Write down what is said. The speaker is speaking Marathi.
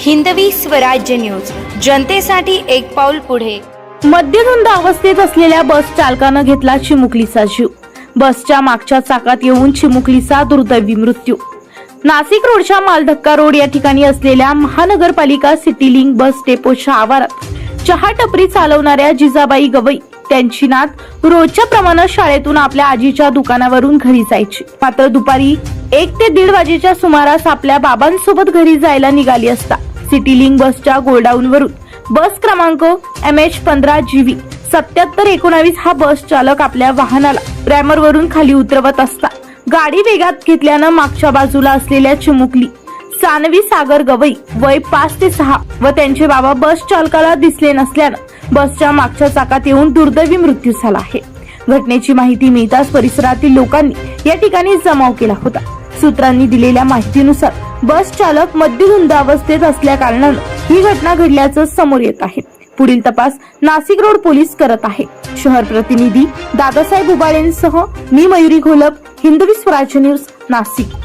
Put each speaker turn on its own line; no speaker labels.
हिंदवी स्वराज्य न्यूज. जनतेसाठी एक पाऊल पुढे.
मद्यधुंद अवस्थेत असलेल्या बस चालकानं घेतला चिमुकलीचा जीव. बसच्या मागच्या चाकात येऊन चिमुकलीचा दुर्दैवी मृत्यू. नाशिक रोडच्या मालधक्का रोड या ठिकाणी असलेल्या महानगरपालिका सिटी लिंक बस डेपोच्या आवारात चहा टपरी चालवणाऱ्या जिजाबाई गवई त्यांची नात रोजच्या प्रमाणे शाळेतून आपल्या आजीच्या दुकानावरून घरी जायची. मात्र दुपारी एक ते दीड वाजेच्या सुमारास आपल्या बाबांसोबत घरी जायला निघाली असता. सिटी लिंक बसच्या गोडाऊनवरून. बस क्रमांक एम एच पंधरा जी व्ही सत्याहत्तर एकोणावीस हा बस चालक आपल्या वाहनाला रॅमर वरून खाली उतरवत असता. गाडी वेगात घेतल्यानं मागच्या बाजूला असलेल्या चिमुकली सानवी सागर गवई वय पाच ते सहा व त्यांचे बाबा बस चालकाला दिसले नसल्यानं बसच्या मागच्या चाकात येऊन दुर्दैवी मृत्यू झाला आहे. घटनेची माहिती मिळताच परिसरातील लोकांनी या ठिकाणी जमाव केला होता. सूत्रांनी दिलेल्या माहितीनुसार बस चालक मद्यधुंद अवस्थेत असल्या कारणानं ही घटना घडल्याचं समोर येत आहे. पुढील तपास नाशिक रोड पोलीस करत आहे. शहर प्रतिनिधी दादासाहेब उबाळेंसह मी मयुरी घोलप हिंदवी स्वराज्य न्यूज नाशिक.